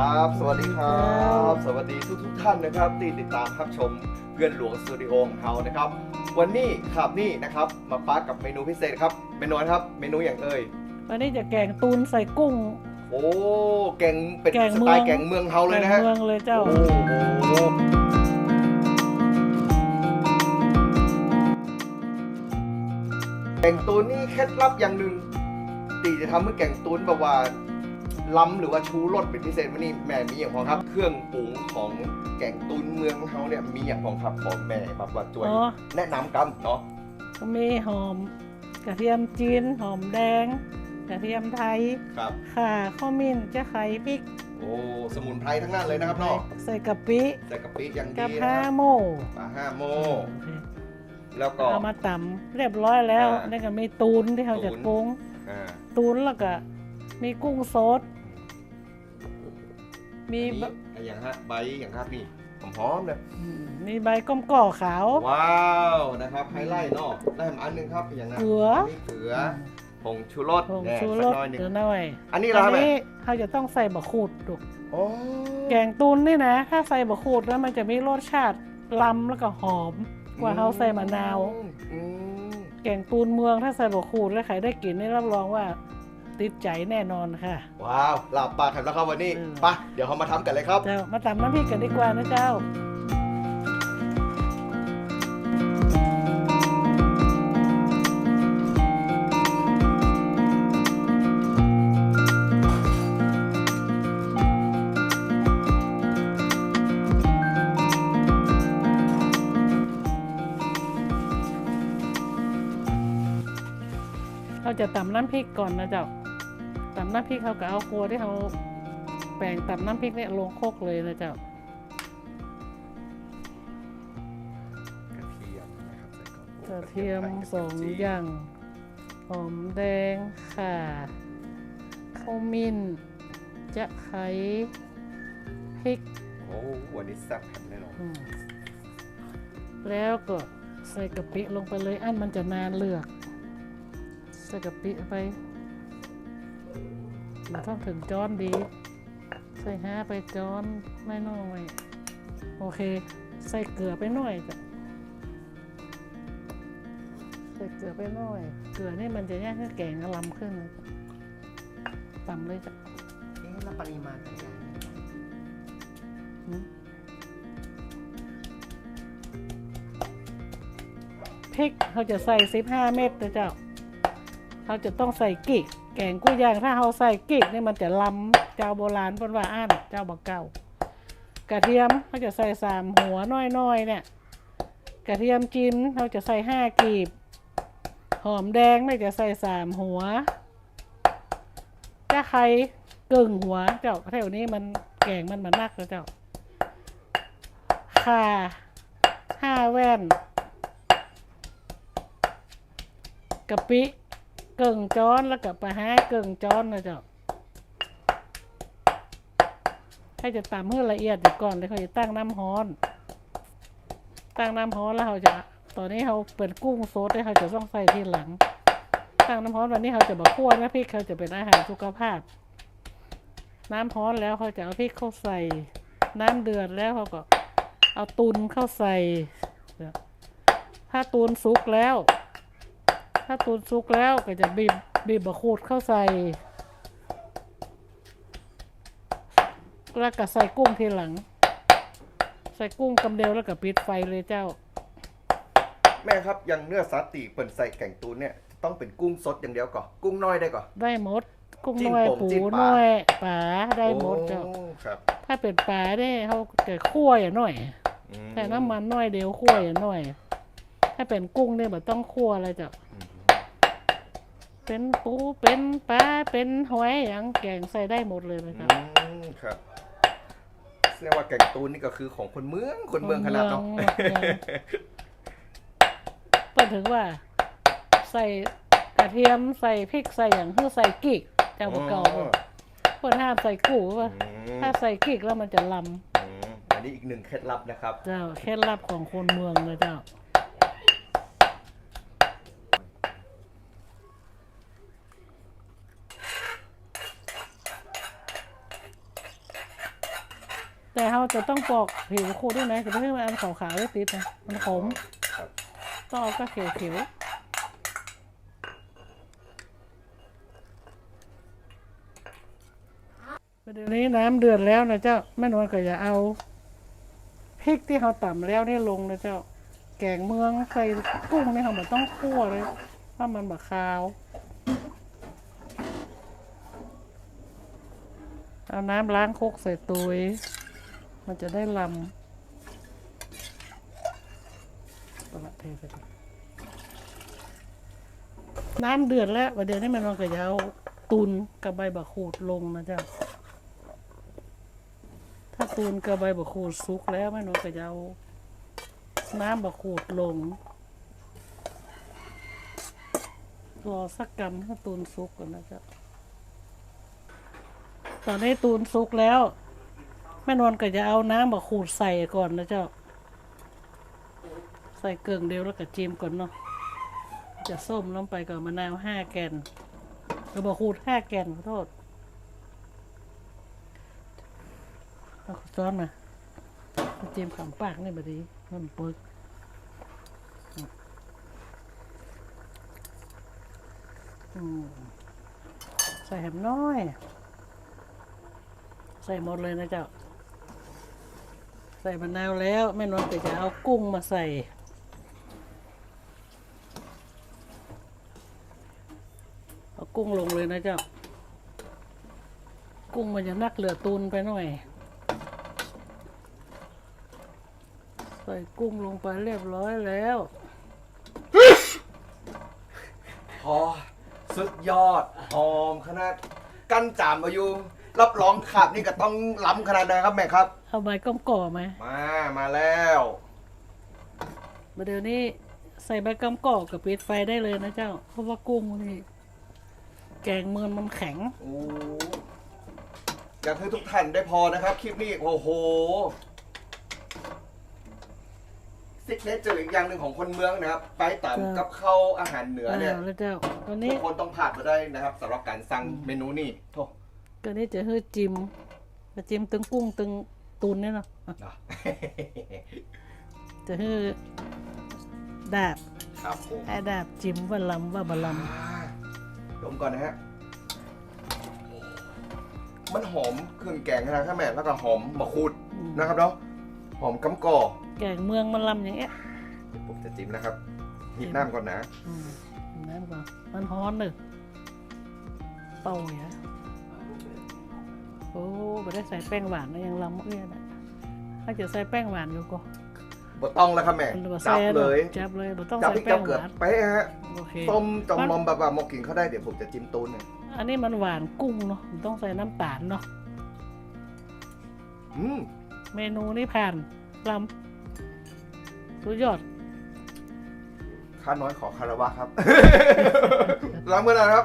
ครับ สวัสดีครับ สวัสดีทุกทุกๆท่านนะครับที่ติดตามรับชมเพื่อนหลวงสตูดิโอของเรานะครับ วันนี้ครับนี่นะครับมาปาร์กกับเมนูพิเศษครับเมนูนะครับเมนูอย่างเอ่ยวันนี้จะแกงตูนใส่กุ้ง โอ้แกงเป็นแกงสเมืไตอง ล์แกงเมืองเฮาเลยแกงนะฮะ เมืองเลยเจ้า โอ้โหแกงตูนนี่เคล็ดลับอย่างหนึ่งตีจะทำให้แกงตูนแบบว่า ล้ำหรือว่าชูรสเป็นพิเศษวันนี้แม่มีอย่างพองครับ เครื่องปรุงของแกงตูนเมืองเฮาเนี่ยมีอย่างพองครับของแม่แบบว่าช่วยอ๋อ แนะนำกันเนาะก็มีหอม กระเทียมจีนหอมแดง กระเทียมไทยครับ ข่าข้าวมิ้นจะไข่พริกโอ้สมุนไพรทั้งนั้นเลยนะครับเนาะใส่กะปิใส่กะปิอย่างกะดีพร้านะครับโมปลาห้าโมโอเคแล้วก็ เอามาตำเรียบร้อยแล้วอ่านี่ก็มีตูนที่เขาจะตูน ปรุง อ่าตูนแล้วก็มีกุ้งสด มีอันบนี้อันอย่างฮะใบอย่างครับนี่หอมๆเลยอืมมีใบก้มก่อขาว ว้าวนะครับไฮไลท์เนาะได้มาอันหนึงครับอย่างนั้นเกลือนนี้เกลือผงชูรสผงแน่ชูสัรกสหน้อยหนึงเดี๋ยวหน่อยอันนี้อัเราครับนนี้เขาจะต้องใส่บะขูดดูโอ้แกงตูนนี่นะ ถ้าใส่บะขูดแล้วมันจะมีรสชาติลำแล้วก็หอม กว่าเขาใส่มะนาว อืมแกงตูนเมืองถ้าใส่บะขูดแล้วใครได้กินนี่รับรองว่า ติดใจแน่นอนค่ะ ว้าวหลับปากแข็งแล้วครับวันนี้เออไปะเดี๋ยวเรามาทำกันเลยครับ เจ้ามาตำน้ำพริกกันดีกว่านะเจ้า เราจะตำน้ำพริกก่อนนะเจ้า ตำน้ำพริกเขาก็เอาครัวที่เขาแปลงตำน้ำพริกเนี่ยลงโคกเลยนะเจ้ากระเทียมนะครับใส่ก่อนกระเทียมกระสองจีนอย่างหอมแดงข่าข้าวมิ้นจะไข่พริกโอ้วันนี้แซ่บแน่นอนอืมแล้วก็ใส่กะปิลงไปเลยอันมันจะนานเลือก ใส่กะปิไป มันต้องถึงจอนดี ใส่ห้าไปจอนไม่น้อยโอเค ใส่เกลือไปหน่อยจ้ะใส่เกลือไปหน่อย เกลือนี่มันจะแยกให้แกงอลำขึ้นเลยจ้ะต่ำเลยจ้ะเอ๊ะแล้วปริมาณเป็นยังไงอืมพริกเขาจะใส่สิบห้าเม็ดนะเจ้าเขาจะต้องใส่กิก แกงกุ้ยย่างถ้าเขาใส่กิกนี่มันจะลำเจ้าโบราณเป็นว่าอ่านเจ้าบักเก่ากระเทียมเขาจะใส่สามหัวน้อยๆเนี่ย กระเทียมจีนเขาจะใส่ห้ากีบ หอมแดงไม่จะใส่สามหัวถ้าใครกึ่งหัวเจ้าแถวนี้มันแกงมันมันนักแล้วเจ้าข่าห้าแว่นกะปิ เกิ่งจ้อนแล้วก็ปลาห้าเกิ่งจ้อนนะเจ้าให้จะตำให้ละเอียดเดี๋ยวก่อนเลยเขาจะตั้งน้ำฮ้อน ตั้งน้ำฮ้อนแล้วเขาจะตอนนี้เขาเป็นกุ้งสดได้เขาจะต้องใส่ทีหลัง ตั้งน้ำฮ้อนวันนี้เขาจะบอกคั่วนะพริกเขาจะเป็นอาหารสุขภาพ น้ำฮ้อนแล้วเขาจะเอาพริกเข้าใส่ น้ำเดือดแล้วเขาก็เอาตุนเข้าใส่ถ้าตุนสุกแล้ว ถ้าตุนสุกแล้วก็จะบีบบีบบะขูดเข้าใส่ แล้วก็ใส่กุ้งทีหลัง ใส่กุ้งกำเดียวแล้วก็ปิดไฟเลยเจ้า แม่ครับอยังเนื้อสัตว์ตีเปิ่นใส่แกงตูนเนี่ย ต้องเป็นกุ้งสดอย่างเดียวก่อนกุ้งน้อยได้ก่อน ได้หมด กุ้งจิ้มน้อยผมปูจิ้มปลา น้อยปลาได้หมดเจ้า โอ้ครับถ้าเป็นปลาเนี่ยเขาจะคั่วอย่างหน่อย อืมแต่น้ำมันน้อยเดียวคั่วอย่างหน่อย ถ้าเป็นกุ้งเนี่ยแบบต้องคั่วอะไรเจ้าอืม เป็นปูเป็นปลาเป็นหอยอย่างแกงใส่ได้หมดเลยนะคอืรับมครับแสดงว่าแกงตูนนี่ก็คือของคนเมืองคนเมืองขนาดเนาะคนเมืองเมืองเปิดถึงว่า ใส่กระเทียมใส่พริกใส่อย่างเพื่อใส่กิกเจ้าประกอบอ๋อเปิดห้ามใส่กูว่า อืมถ้าใส่กิกแล้วมันจะลอืมอันนี้อีกหนึ่งเคล็ดลับนะครับำเจ้าเคล็ดลับของคนเมืองเลยเจ้า แต่เราจะต้องปอกผิวขูดด้วยนะจะไม่ให้มันอันขาวๆได้ติดนะมันขมครับต้องเอาก็เขียวๆประเดี๋ยวนี้น้ำเดือดแล้วนะเจ้าแม่นวลก็อย่าเอาพริกที่เราต่ำแล้วนี่ลงนะเจ้า แกงเมืองใส่กุ้งนี่เราไม่ต้องคั่วเลยเพราะมันบะคาว เอาน้ำล้างคกใส่ตุย มันจะได้ลำปละเทไปน้ำเดือดแล้วประเดี๋ยวนี้มันลองกระยาวตุนกับใบบักขูดลงนะเจ้าถ้าตูนกับใบบักขูดสุกแล้วแม่นกกระยาวน้ำบักขูดลงรอสักกำให้ตูนสุกก่อนนะจ้าตอนนี้ตูนสุกแล้ว แม่นวลก็จะเอาน้ำมาขูดใส่ก่อนนะเจ้า ใส่เกลืองเดียวแล้วก็จิ้มก่อนเนาะจะส้มลงไปก่อนมะนาวห้าแกนกระบอกขูดห้าแกนขอโทษเอาซ้อนมาจิ้มขำปากนี่บดีมันเปึกใส่แหมน้อย ใส่หมดเลยนะเจ้า ใส่มะนาวแล้วแม่นวลก็จะเอากุ้งมาใส่ เอากุ้งลงเลยนะเจ้า กุ้งมันจะนักเหลือตูนไปหน่อย ใส่กุ้งลงไปเรียบร้อยแล้ว พอสุดยอด หอมขนาด กั้นจามมาอยู่ รับรองขาบนี่ก็ต้องล้ำขนาดไหนครับแม่ครับ เอาใบก้อมก่อไหมมามาแล้วมาเดี๋ยวนี้ใส่ใบก้อมก่อกับปิดไฟได้เลยนะเจ้า เพราะว่ากุ้งนี่แกงเมือนมันแข็ง โอ้อยากให้ทุกท่านได้พอนะครับ คลิปนี้โอ้โหซิกเนเจอร์อีกอย่างหนึ่งของคนเมืองนะครับไปต่ำกับข้าวอาหารเหนือเนี่ยอ่าแล้วเจ้าตอนทุนี้กคนต้องผ่านมาได้นะครับสำหรับการสั่งเมนูนี้โถ่ต อนนี้จะให้จิมจะจิมตึงกุ้งตึงตุนเนี่ยเนาะอะเนาะ จะให้ดาบครับผมให้ดาบจิมว่าลำว่าบะลอ่าดมก่อนนะฮะ มันหอมเครื่องแกงนะครับแม่ แล้วก็หอมมะขุดำอืมนะครับเนาะ หอมกำกอแกงเมืองมันลำอย่างเงี้ยเดี๋ยวผมจะจิ้มนะครับหีบน้ำก่อนนะ อืมน้ำก่อนมันฮ้อนหนึ่งเป่าอย่า โอ้ไม่ได้ใส่แป้งหวานนะยังลำเอื้อนะถ้าจะใส่แป้งหวานอยู่ก็บ่ต้องแล้วครับแม่มันบ่จัใส่บเลยจับเลยบ่ต้องจับใส่พริกแป้จับงเกืหอบวานเป๊ะฮะโอเคต้มจอมมันมอมแบบว่าหมกกินเขาได้เดี๋ยวผมจะจิ้มตูนเนี่ยอันนี้มันหวานกุ้งเนาะมันต้องใส่น้ำตาลเนาะอืมเมนูนี้ผ่านลำสุดยอดข้าน้อยขอคารวะครับล้างมือหน่อยครับ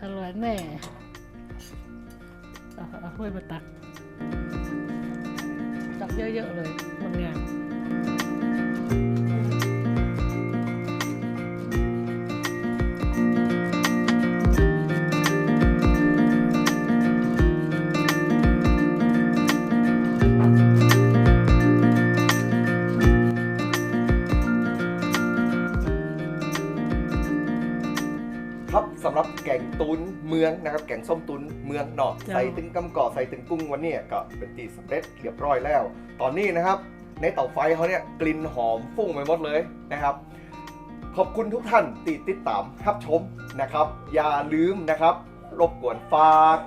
อร่อยแน่ เอาเอาถ้วยมาตัก ตักเยอะๆเลยมันงาม กงตุนเมืองนะครับแกงส้มตุนเมืองเนาะจ้ะใส่ตึงกำกอใส่ตึงกุ้งวันเนี้ก็เป็นตีสำเร็จเรียบร้อยแล้ว ตอนนี้นะครับ ในเตาไฟเขาเนี่ยกลิ่นหอมฟุ้งไปหมดเลยนะครับ ขอบคุณทุกท่านที่ติดตามรับชมนะครับ อย่าลืมนะครับ รบกวนฝาก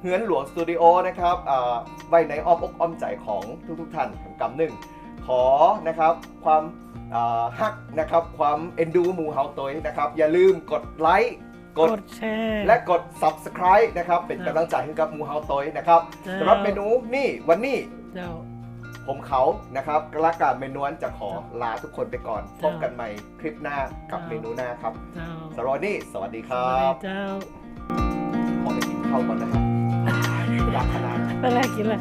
เฮือนหลวงสตูดิโอนะครับอ่าไว้ในอ้อมอกอ้อมใจของทุกๆท่านกำหนึ่งขอนะครับความอ่าฮักนะครับความเอ็นดูหมูเฮาตัวเองนะครับ อย่าลืมกดไลค์ กดกดแชร์และกด subscribe นะครับ เป็นกำลังใจให้กับหมูเฮาตัวเองนะครับจ้าสำหรับเมนูนี่วันนี้เจ้าผมเขานะครับกระกาเมนวนจะขอลาทุกคนไปก่อนพจ้าบกันใหม่คลิปหน้ากับจ้าเมนูหน้าครับเจ้าสำหรับวันนี้สวัสดีคสรัวัสดีบเจ้าขอไปกินข้าวก่อนนะครับอยากขนาดไปแรกกินเลย